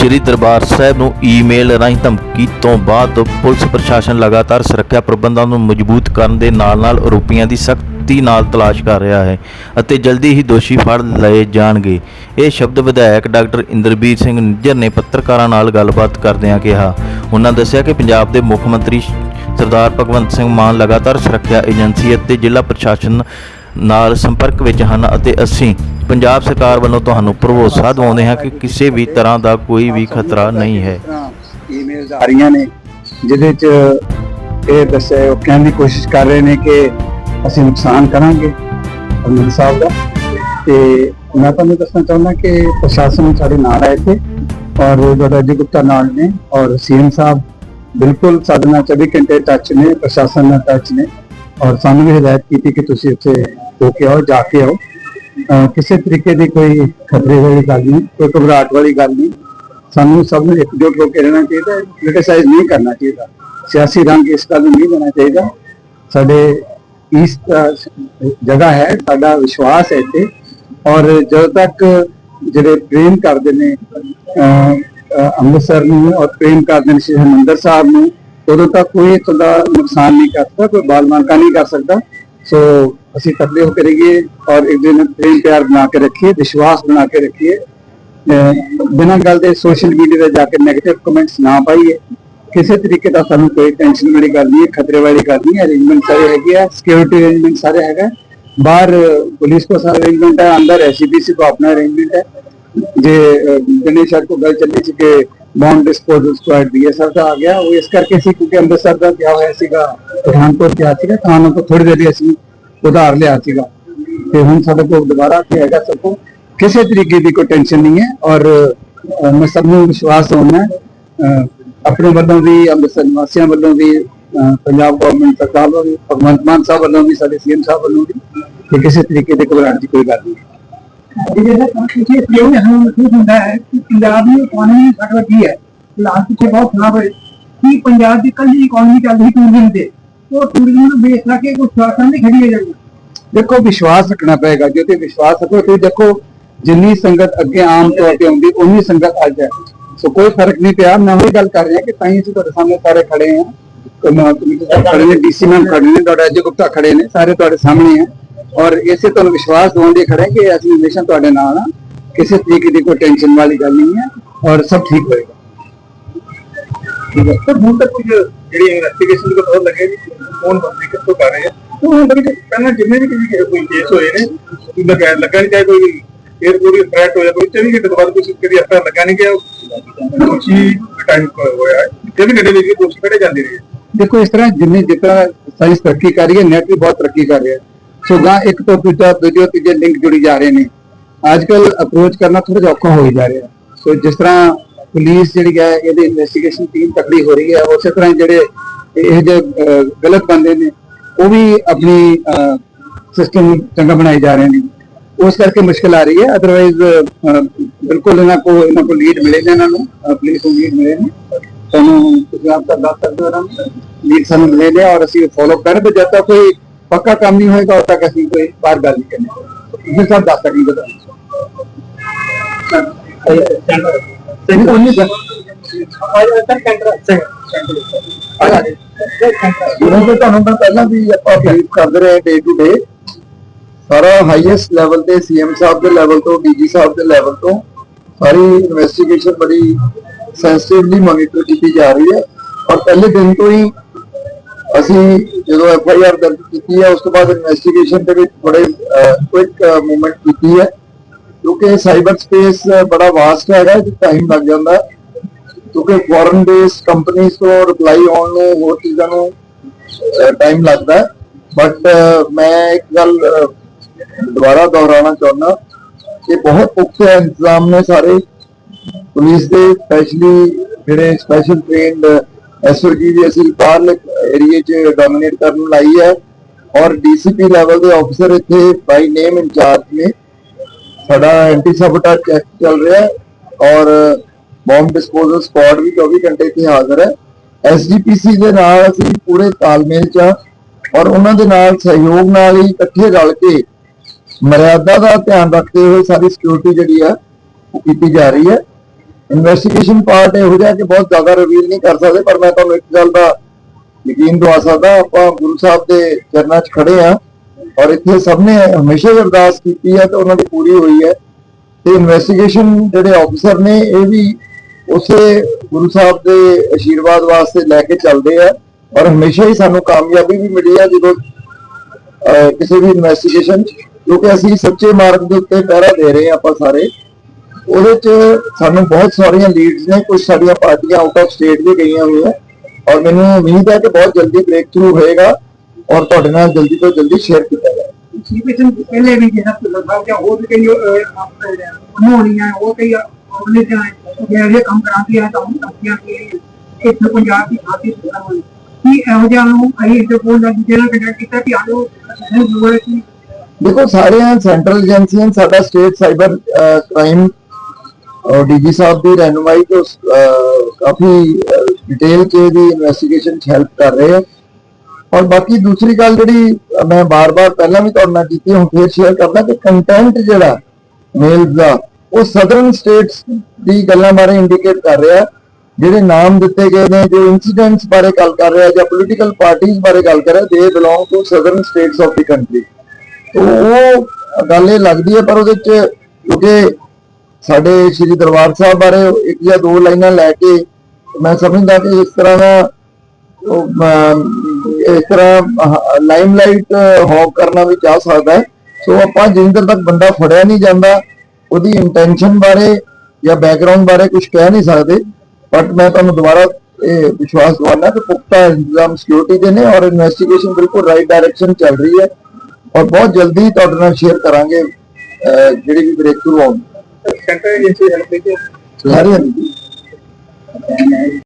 ਸ਼੍ਰੀ ਦਰਬਾਰ ਸਾਹਿਬ ਨੂੰ ਈਮੇਲ ਰਾਹੀਂ ਧਮਕੀ ਤੋਂ ਬਾਅਦ ਪੁਲਿਸ ਪ੍ਰਸ਼ਾਸਨ ਲਗਾਤਾਰ ਸੁਰੱਖਿਆ ਪ੍ਰਬੰਧਾਂ ਨੂੰ ਮਜ਼ਬੂਤ ਕਰਨ ਦੇ ਨਾਲ-ਨਾਲ ਆਰੋਪੀਆਂ ਦੀ ਸਖਤੀ ਨਾਲ ਤਲਾਸ਼ ਕਰ ਰਿਹਾ ਹੈ ਅਤੇ ਜਲਦੀ ਹੀ ਦੋਸ਼ੀ ਫੜ ਲਏ ਜਾਣਗੇ। ਇਹ ਸ਼ਬਦ ਵਿਧਾਇਕ ਡਾਕਟਰ ਇੰਦਰਬੀਰ ਸਿੰਘ ਨਿੱਜਰ ਨੇ ਪੱਤਰਕਾਰਾਂ ਨਾਲ ਗੱਲਬਾਤ ਕਰਦਿਆਂ ਕਿਹਾ। ਉਹਨਾਂ ਦੱਸਿਆ ਕਿ ਪੰਜਾਬ ਦੇ ਮੁੱਖ ਮੰਤਰੀ ਸਰਦਾਰ ਭਗਵੰਤ ਸਿੰਘ ਮਾਨ ਲਗਾਤਾਰ ਸੁਰੱਖਿਆ ਏਜੰਸੀ ਅਤੇ ਜ਼ਿਲ੍ਹਾ ਪ੍ਰਸ਼ਾਸਨ ਨਾਲ ਸੰਪਰਕ ਵਿੱਚ ਹਨ ਅਤੇ ਅਸੀਂ ਪੰਜਾਬ ਸਰਕਾਰ ਵੱਲੋਂ ਤੁਹਾਨੂੰ ਭਰੋਸਾ ਦਿਵਾਉਂਦੇ ਹਾਂ ਕਿ ਕਿਸੇ ਵੀ ਤਰ੍ਹਾਂ ਦਾ ਕੋਈ ਵੀ ਖਤਰਾ ਨਹੀਂ ਹੈ। ਈਮੇਲਸ ਆ ਰਹੀਆਂ ਨੇ, ਜਿਹਦੇ ਚ ਇਹ ਦੱਸਿਆ, ਉਹ ਕਹਿਣ ਦੀ ਕੋਸ਼ਿਸ਼ ਕਰ ਰਹੇ ਨੇ ਕਿ ਅਸੀਂ ਨੁਕਸਾਨ ਕਰਾਂਗੇ, ਅਮਰ ਸਾਹਿਬ ਦਾ। ਤੇ ਮੈਂ ਤੁਹਾਨੂੰ ਦੱਸਣਾ ਚਾਹੁੰਦਾ ਕਿ ਪ੍ਰਸ਼ਾਸਨ ਸਾਡੇ ਨਾਲ ਹੈ ਇੱਥੇ ਔਰ ਜਿਹੜਾ ਜੀ ਗੁਪਤਾ ਨਾਲ ਨੇ ਔਰ ਸੀਐਮ ਸਾਹਿਬ ਬਿਲਕੁਲ ਸਾਡੇ ਨਾਲ 24 ਘੰਟੇ ਟੱਚ ਨੇ, ਪ੍ਰਸ਼ਾਸਨ ਨਾਲ ਟੱਚ ਨੇ। ਔਰ ਸਾਨੂੰ ਵੀ ਹਦਾਇਤ ਕੀਤੀ ਕਿ ਤੁਸੀਂ ਉੱਥੇ ਹੋ ਕੇ ਆਓ, ਜਾ ਕੇ ਆਓ। ਕਿਸੇ ਤਰੀਕੇ ਦੀ ਕੋਈ ਖਤਰੇ ਵਾਲੀ ਗੱਲ ਨਹੀਂ, ਕੋਈ ਘਬਰਾਹਟ ਵਾਲੀ ਗੱਲ ਨਹੀਂ। ਸਾਨੂੰ ਸਭ ਨੂੰ ਇਕਜੁੱਟ ਹੋ ਕੇ ਰਹਿਣਾ ਚਾਹੀਦਾ ਹੈ ਕ੍ਰਿਟਿਸਾਈਜ਼ ਨਹੀਂ ਕਰਨਾ ਚਾਹੀਦਾ। ਸਿਆਸੀ ਰੰਗ ਇਸ ਗੱਲ ਨੂੰ ਨਹੀਂ ਦੇਣਾ ਚਾਹੀਦਾ। ਸਾਡੇ ਇਸ ਜਗ੍ਹਾ ਹੈ, ਸਾਡਾ ਵਿਸ਼ਵਾਸ ਹੈ ਇੱਥੇ। ਔਰ ਜਦੋਂ ਤੱਕ ਜਿਹੜੇ ਪ੍ਰੇਮ ਕਰਦੇ ਨੇ ਅੰਮ੍ਰਿਤਸਰ ਨੂੰ ਔਰ ਪ੍ਰੇਮ ਕਰਦੇ ਨੇ ਸ਼੍ਰੀ ਹਰਿਮੰਦਰ ਸਾਹਿਬ ਨੂੰ, ਉਦੋਂ ਤੱਕ ਕੋਈ ਤੁਹਾਡਾ ਨੁਕਸਾਨ ਨਹੀਂ ਕਰ ਸਕਦਾ, ਕੋਈ ਬਾਲ ਮਾਲਕਾ ਨਹੀਂ ਕਰ ਸਕਦਾ। ਸੋ ਅਸੀਂ तबले होकर रहिए और एक दिन प्रेम प्यार बना के रखिए विश्वास बना के रखिए ਬਿਨਾਂ ਗੱਲ ਦੇ ਸੋਸ਼ਲ ਮੀਡੀਆ ਤੇ ਜਾ ਕੇ 네ਗੇਟਿਵ ਕਮੈਂਟਸ ਨਾ ਪਾਈਏ। ਕਿਸੇ ਤਰੀਕੇ ਦਾ ਸਾਨੂੰ ਕੋਈ ਟੈਨਸ਼ਨ ਵਾਲੀ ਗੱਲ ਨਹੀਂ ਹੈ, ਖਤਰੇ ਵਾਲੀ ਗੱਲ ਨਹੀਂ ਹੈ। ਅਰੇਂਜਮੈਂਟ ਸਾਰੇ ਹੈਗੇ ਆ ਸਿਕਿਉਰਿਟੀ ਅਰੇਂਜਮੈਂਟ ਸਾਰੇ ਹੈਗਾ। ਬਾਹਰ ਪੁਲਿਸ ਕੋ ਸਾਰਾ ਅਰੇਂਜਮੈਂਟ ਹੈ, ਅੰਦਰ ਐਸਸੀਬੀਸੀ ਕੋ ਆਪਣਾ ਅਰੇਂਜਮੈਂਟ ਹੈ। ਜੇ ਗਣੇਸ਼ਰ ਕੋ ਗੱਲ ਚੱਲੀ ਸੀ ਕਿ ਬੌਂਡ ਡਿਸਪੋਜ਼ਲ ਸਕੁਆਡ ਬੀਐਸਐਫ ਦਾ ਆ ਗਿਆ, ਉਹ ਇਸ ਕਰਕੇ ਸੀ ਕਿਉਂਕਿ ਅੰਮ੍ਰਿਤਸਰ ਦਾ ਕਿਹਾ ਹੋਇਆ ਸੀਗਾ, ਪਠਾਨਕੋਟ ਕਿਹਾ ਸੀਗਾ ਤਾਂ ਉਹਨਾਂ ਕੋ ਥੋੜੀ ਦੇਰ ਅਸੀਂ उधार लिया हम सबको दोबारा कहेगा सबको। किसी तरीके की कोई टेंशन नहीं है और मैं सब विश्वास होना अपने वालों भी अमृतसर निवासियों वालों भी पंजाब गवर्नमेंट सरकार वालों भी भगवंत मान साहब वालों भी साढ़े सीएम साहब वालों भी कि किसी तरीके से घबराने की कोई गल नहीं। है महसूस होंगे कि पंजाब की इकोनॉमी बहुत खराब है की कल इकोनॉमी तो नहीं खड़ी है ਦੇਖੋ ਵਿਸ਼ਵਾਸ ਰੱਖਣਾ ਪਏਗਾ ਜੇ ਤੇ ਵਿਸ਼ਵਾਸ ਰੱਖੋ ਤੁਸੀਂ ਦੇਖੋ ਜਿੰਨੀ ਸੰਗਤ ਅੱਗੇ ਆਮ ਤੌਰ ਤੇ ਆਉਂਦੀ ਉਨੀ ਸੰਗਤ ਅੱਜ ਹੈ ਸੋ ਕੋਈ ਫ਼ਰਕ ਨਹੀਂ ਪਿਆ ਮੈਂ ਉਹੀ ਗੱਲ ਕਰ ਰਿਹਾ ਕਿ ਤਾਂ ਹੀ ਅਸੀਂ ਤੁਹਾਡੇ ਸਾਹਮਣੇ ਸਾਰੇ ਖੜੇ ਹਾਂ ਕਮਾ ਕਮਿਸ਼ਨਰ ਖੜੇ ਨੇ ਡੀਸੀ ਮੈਮ ਖੜੇ ਨੇ ਤੁਹਾਡਾ ਅਜੇ ਗੁਪਤਾ ਖੜੇ ਨੇ ਸਾਰੇ ਤੁਹਾਡੇ ਸਾਹਮਣੇ ਹੈ ਔਰ ਇਸੇ ਤੁਹਾਨੂੰ ਵਿਸ਼ਵਾਸ ਦਿਵਾਉਣ ਲਈ ਖੜੇ ਹਾਂ ਕਿ ਅਸੀਂ ਹਮੇਸ਼ਾ ਤੁਹਾਡੇ ਨਾਲ ਹਾਂ ਕਿਸੇ ਤਰੀਕੇ ਦੀ ਕੋਈ ਟੈਨਸ਼ਨ ਵਾਲੀ ਗੱਲ ਨਹੀਂ ਹੈ ਔਰ ਸਭ ਠੀਕ ਹੋਏਗਾ ਹੈ ਪਰ ਹੁਣ ਤੱਕ ਕੁਝ ਜਿਹੜੀ ਇਨਵੈਸਟੀਗੇਸ਼ਨ ਦਾ ਪਤਾ ਲੱਗਿਆ ਕਿ ਕੌਣ ਬੰਦੇ ਕਿੱਥੋਂ ਕਰ ਰਹੇ ਆ ਉਹ ਹੁਣ ਤੱਕ ਪਹਿਲਾਂ ਜਿੰਨੇ ਵੀ ਕਿਸੇ ਕੋਈ ਕੇਸ ਹੋਏ ਨੇ, ਕੋਈ ਲੱਗਾ ਨਹੀਂ ਚਾਹੇ ਕੋਈ 에어ਪੋਰਟ ਦੀ ਥ੍ਰੈਟ ਹੋਇਆ ਕੋਈ 24 ਘੰਟੇ ਤੋਂ ਬਾਅਦ ਕੋਈ ਕਦੀ ਅਸਰ ਲੱਗਾ ਨਹੀਂ ਕਿ ਦੋਸ਼ੀ ਟਾਈਮ ਹੋਇਆ ਇਹ ਘੰਟੇ ਵਿੱਚ ਦੋਸ਼ੀ ਕੱਢੇ ਜਾਂਦੇ ਰਹੇ ਦੇਖੋ, ਇਸ ਤਰ੍ਹਾਂ ਜਿੰਨੇ ਜਿੱਦਾਂ ਸਾਇੰਸ ਤਰੱਕੀ ਕਰ ਰਹੀ ਹੈ ਨੈਟ ਵੀ ਬਹੁਤ ਤਰੱਕੀ ਕਰ ਰਿਹਾ ਸੋ ਗਾਂ ਇੱਕ ਤੋਂ ਦੂਜਾ, ਦੂਜੇ ਤੀਜੇ ਲਿੰਕ ਜੁੜੀ ਜਾ ਰਹੇ ਨੇ। ਅੱਜ ਕੱਲ ਅਪਰੋਚ ਕਰਨਾ ਥੋੜਾ ਜਿਹਾ ਔਖਾ ਹੋ ਜਾ ਰਿਹਾ ਸੋ ਜਿਸ ਤਰ੍ਹਾਂ ਪੁਲਿਸ ਜਿਹੜੀ ਹੈ, ਇਹਦੇ ਇਨਵੈਸਟੀਗੇਸ਼ਨ ਟੀਮ ਤਕੜੀ ਹੋ ਰਹੀ ਹੈ, ਉਸੇ ਤਰ੍ਹਾਂ ਜਿਹੜੇ ਇਹ ਜਿਹੇ ਗਲਤ ਬੰਦੇ ਨੇ ਉਹ ਵੀ ਆਪਣੀ ਸਿਸਟਮ ਚੰਗਾ ਬਣਾਈ ਜਾ ਰਹੇ ਨੇ ਉਸ ਕਰਕੇ ਮੁਸ਼ਕਲ ਆ ਰਹੀ ਹੈ ਅਦਰਵਾਈਜ਼ ਬਿਲਕੁਲ ਇਹਨਾਂ ਕੋ ਇਹਨਾਂ ਕੋ ਲੀਡ ਮਿਲੇ ਨੇ ਇਹਨਾਂ ਨੂੰ ਪੁਲਿਸ ਨੂੰ ਲੀਡ ਮਿਲੇ ਨੇ ਤੁਹਾਨੂੰ ਤੁਸੀਂ ਆਪ ਤਾਂ ਦੱਸ ਸਕਦੇ ਹੋ ਨਾ ਲੀਡ ਸਾਨੂੰ ਮਿਲੇ ਨੇ ਔਰ ਅਸੀਂ ਫੋਲੋ ਕਰ ਤੇ ਜਦ ਤੱਕ ਕੋਈ ਪੱਕਾ ਕੰਮ ਨਹੀਂ ਹੋਏਗਾ ਉਦ ਤੱਕ ਅਸੀਂ ਕੋਈ ਬਾਹਰ ਗੱਲ ਨਹੀਂ ਕਰਨੀ ਤੁਸੀਂ ਸਭ ਦੱਸ ਸਕਦੇ ਹੋ ਸਹੀ ਉਹਨੇ ਜਦੋਂ ਤੋਂ ਤੁਹਾਨੂੰ ਮੈਂ ਪਹਿਲਾਂ ਵੀ ਆਪਾਂ ਬਰੀਫ ਕਰਦੇ ਰਹੇ ਡੇ ਟੂ ਡੇ ਸਾਰਾ ਹਾਈਐਸਟ ਲੈਵਲ ਤੇ ਸੀਐਮ ਸਾਹਿਬ ਦੇ ਲੈਵਲ ਤੋਂ ਡੀਜੀ ਸਾਹਿਬ ਦੇ ਲੈਵਲ ਤੋਂ ਸਾਰੀ ਇਨਵੈਸਟੀਗੇਸ਼ਨ ਬੜੀ ਸੈਂਸਿਟਿਵਲੀ ਮੋਨੀਟਰ ਕੀਤੀ ਜਾ ਰਹੀ ਹੈ ਔਰ ਪਹਿਲੇ ਦਿਨ ਤੋਂ ਹੀ ਅਸੀਂ ਜਦੋਂ ਐਫ ਆਈ ਆਰ ਦਰਜ ਕੀਤੀ ਹੈ, ਉਸ ਤੋਂ ਬਾਅਦ ਇਨਵੈਸਟੀਗੇਸ਼ਨ ਦੇ ਵਿੱਚ ਬੜੇ ਕੁਇਕ ਮੂਵਮੈਂਟ ਕੀਤੀ ਹੈ ਕਿਉਂਕਿ ਸਾਈਬਰ ਸਪੇਸ ਬੜਾ ਵਾਸਟ ਹੈਗਾ ਤੇ ਟਾਈਮ ਲੱਗ ਜਾਂਦਾ ਹੈ। ਕਿਉਂਕਿ ਫੋਰਨ ਬੇਸ ਕੰਪਨੀਆਂ ਤੋਂ ਰਿਪਲਾਈ ਆਉਣ ਨੂੰ ਹੋਰ ਚੀਜ਼ਾਂ ਨੂੰ ਟਾਈਮ ਲੱਗਦਾ ਬਟ ਮੈਂ ਇੱਕ ਗੱਲ ਦੁਬਾਰਾ ਦੁਹਰਾਉਣਾ ਚਾਹੁੰਦਾ ਕਿ ਬਹੁਤ ਪੁਖਤਾ ਇੰਤਜ਼ਾਮ ਨੇ ਸਾਰੇ। ਪੁਲਿਸ ਦੇ ਸਪੈਸ਼ਲੀ ਜਿਹੜੇ ਸਪੈਸ਼ਲ ਟ੍ਰੇਨਡ ਐਸਓਜੀ ਵੀ ਅਸੀਂ ਬਾਹਰਲੇ ਏਰੀਏ 'ਚ ਡੋਮਿਨੇਟ ਕਰਨ ਲਾਈ ਹੈ। ਔਰ ਡੀਸੀਪੀ ਲੈਵਲ ਦੇ ਆਫੀਸਰ ਇੱਥੇ ਬਾਈ ਨੇਮ ਇੰਚਾਰਜ ਨੇ। ਸਾਡਾ ਐਂਟੀ ਸਬਟਾ ਚੈੱਕ ਚੱਲ ਰਿਹਾ ਔਰ ਬੰਬ ਡਿਸਪੋਜ਼ਲ ਸਕੁਆਡ ਵੀ 24 ਘੰਟੇ ਇੱਥੇ ਹਾਜ਼ਰ ਹੈ। ਐਸਜੀਪੀਸੀ ਦੇ ਨਾਲ ਅਸੀਂ ਪੂਰੇ ਤਾਲਮੇਲ 'ਚ ਹਾਂ ਔਰ ਉਹਨਾਂ ਦੇ ਨਾਲ ਸਹਿਯੋਗ ਨਾਲ ਹੀ ਇਕੱਠੇ ਰਲ ਕੇ ਮਰਿਆਦਾ ਦਾ ਧਿਆਨ ਰੱਖਦੇ ਹੋਏ ਸਾਰੀ ਸਿਕਿਉਰਿਟੀ ਜਿਹੜੀ ਹੈ ਉਹ ਕੀਤੀ ਜਾ ਰਹੀ ਹੈ। ਇਨਵੈਸਟੀਗੇਸ਼ਨ ਪਾਰਟ ਇਹੋ ਜਿਹਾ ਕਿ ਬਹੁਤ ਜ਼ਿਆਦਾ ਰਿਵੀਲ ਨਹੀਂ ਕਰ ਸਕਦੇ, ਪਰ ਮੈਂ ਤੁਹਾਨੂੰ ਇੱਕ ਗੱਲ ਦਾ ਯਕੀਨ ਦਵਾ ਸਕਦਾ, ਆਪਾਂ ਗੁਰੂ ਸਾਹਿਬ ਦੇ ਚਰਨਾਂ 'ਚ ਖੜੇ ਆ ਔਰ ਇੱਥੇ ਸਭ ਨੇ ਹਮੇਸ਼ਾ ਹੀ ਅਰਦਾਸ ਕੀਤੀ ਹੈ ਤੇ ਉਹਨਾਂ ਦੀ ਪੂਰੀ ਹੋਈ ਹੈ। ਤੇ ਇਨਵੈਸਟੀਗੇਸ਼ਨ ਜਿਹੜੇ ਆਫੀਸਰ ਨੇ, ਇਹ ਵੀ ਉਸੇ ਗੁਰੂ ਸਾਹਿਬ ਦੇ ਅਸ਼ੀਰਵਾਦ ਵਾਸਤੇ ਲੈ ਕੇ ਚੱਲਦੇ ਆ ਔਰ ਹਮੇਸ਼ਾ ਹੀ ਸਾਨੂੰ ਕਾਮਯਾਬੀ ਵੀ ਮਿਲੀ ਹੈ ਜਦੋਂ ਕਿਸੇ ਵੀ ਇਨਵੈਸਟੀਗੇਸ਼ਨ ਕਿਉਂਕਿ ਅਸੀਂ ਸੱਚੇ ਮਾਰਗ ਦੇ ਉੱਤੇ ਪਹਿਰਾ ਦੇ ਰਹੇ ਹਾਂ ਆਪਾਂ ਸਾਰੇ। ਉਹਦੇ ਚ ਸਾਨੂੰ ਬਹੁਤ ਸਾਰੀਆਂ ਲੀਡਸ ਨੇ ਕੁਝ ਸਾਡੀਆਂ ਪਾਰਟੀਆਂ ਆਊਟ ਆਫ ਸਟੇਟ ਵੀ ਗਈਆਂ ਹੋਈਆਂ। ਔਰ ਮੈਨੂੰ ਉਮੀਦ ਹੈ ਕਿ ਬਹੁਤ ਜਲਦੀ ਬ੍ਰੇਕ ਥਰੂ ਹੋਏਗਾ ਔਰ ਤੁਹਾਡੇ ਨਾਲ ਜਲਦੀ ਤੋਂ ਜਲਦੀ ਸ਼ੇਅਰ ਕੀਤਾ ਜਾਏਗਾ ਸੀਪੀਐਸ ਪਹਿਲੇ ਵੀ ਜਿਹੜਾ ਪੁਲਿਸ ਸਾਹਿਬ ਹੋਰ ਵੀ ਕਈ ਹੋਣੀਆਂ ਉਹ ਕਈ ਉਹਨੇ ਜਾਂ ਜਿਹੜੇ ਕੰਮ ਕਰਾਉਂਦੀ ਹੈ ਤਾਂ ਉਹ ਕਿ ਇੱਥੇ ਪੰਜਾਬ ਦੀ ਖਾਤੀ ਸੁਣਾ ਹੋਈ ਕੀ ਇਹੋ ਜਿਹਾ ਨੂੰ ਅਸੀਂ ਇੰਟਰਪੋਲ ਦਾ ਜਿਹੜਾ ਕੰਟੈਕਟ ਕੀਤਾ ਕਿ ਆਲੋ ਅਸੀਂ ਦੂਰ ਸੀ। ਦੇਖੋ, ਸਾਰੀਆਂ ਸੈਂਟਰਲ ਏਜੰਸੀਆਂ ਸਾਡਾ ਸਟੇਟ ਸਾਈਬਰ ਕ੍ਰਾਈਮ ਔਰ ਡੀਜੀ ਸਾਹਿਬ ਦੀ ਰਹਿਨੁਮਾਈ ਤੋਂ ਕਾਫੀ ਡਿਟੇਲ ਚ ਦੀ ਇਨਵੈਸਟੀਗੇਸ਼ਨ ਹੈਲਪ ਕਰ ਰਹੇ ਆ। ਔਰ ਬਾਕੀ ਦੂਸਰੀ ਗੱਲ ਜਿਹੜੀ ਮੈਂ ਬਾਰ-ਬਾਰ ਪਹਿਲਾਂ ਵੀ ਤੁਹਾਡੇ ਨਾਲ ਕੀਤੀ, ਹੁਣ ਫੇਰ ਸ਼ੇਅਰ ਕਰਦਾ ਕਿ ਕੰਟੈਂਟ ਜਿਹੜਾ ਮੇਲ ਦਾ ਉਹ ਸਦਰਨ ਸਟੇਟਸ ਦੀ ਗੱਲਾਂ ਬਾਰੇ ਇੰਡੀਕੇਟ ਕਰ ਰਿਹਾ, ਜਿਹੜੇ ਨਾਮ ਦਿੱਤੇ ਗਏ ਨੇ, ਜੋ ਇਨਸੀਡੈਂਟਸ ਬਾਰੇ ਗੱਲ ਕਰ ਰਿਹਾ, ਜਾਂ ਪੋਲੀਟੀਕਲ ਪਾਰਟੀਆਂ ਬਾਰੇ ਗੱਲ ਕਰ ਰਿਹਾ ਦੇ belong to southern states of the country ਉਹ ਗੱਲ ਇਹ ਲੱਗਦੀ ਹੈ, ਪਰ ਉਹਦੇ ਚ ਕਿਉਂਕਿ ਸਾਡੇ ਸ੍ਰੀ ਦਰਬਾਰ ਸਾਹਿਬ ਬਾਰੇ ਇੱਕ ਜਾਂ ਦੋ ਲਾਈਨਾਂ ਲੈ ਕੇ ਮੈਂ ਸਮਝਦਾ ਕਿ ਇਸ ਤਰ੍ਹਾਂ ਦਾ ਇਸ ਤਰ੍ਹਾਂ ਲਾਈਮਲਾਈਟ ਹੌਕ ਕਰਨਾ ਵੀ ਚਾਹ ਸਕਦਾ ਸੋ ਆਪਾਂ ਜਿੰਦਰ ਤੱਕ ਬੰਦਾ ਫੜਿਆ ਨਹੀਂ ਜਾਂਦਾ ਉਹਦੀ ਇੰਟੈਂਸ਼ਨ ਬਾਰੇ ਜਾਂ ਬੈਕਗ੍ਰਾਉਂਡ ਬਾਰੇ ਕੁਝ ਕਹਿ ਨਹੀਂ ਸਕਦੇ ਬਟ ਮੈਂ ਤੁਹਾਨੂੰ ਦੁਬਾਰਾ ਇਹ ਵਿਸ਼ਵਾਸ ਦਿਵਾਉਣਾ ਕਿ ਪੁਖਤਾ ਇੰਤਜ਼ਾਮ ਸਿਕਿਉਰਿਟੀ ਦੇ ਨੇ ਔਰ ਇਨਵੈਸਟੀਗੇਸ਼ਨ ਬਿਲਕੁਲ ਰਾਈਟ ਡਾਇਰੈਕਸ਼ਨ ਚੱਲ ਰਹੀ ਹੈ ਔਰ ਬਹੁਤ ਜਲਦੀ ਤੁਹਾਡੇ ਨਾਲ ਸ਼ੇਅਰ ਕਰਾਂਗੇ ਅਹ, ਜਿਹੜੀ ਵੀ ਬ੍ਰੇਕ ਥਰੂ ਆਉਂਦੀ ਸੈਂਟਰ ਏਜੰਸੀ ਹੈਲਪ ਦੇ ਕੇ ਸਾਰੀਆਂ ਦੀ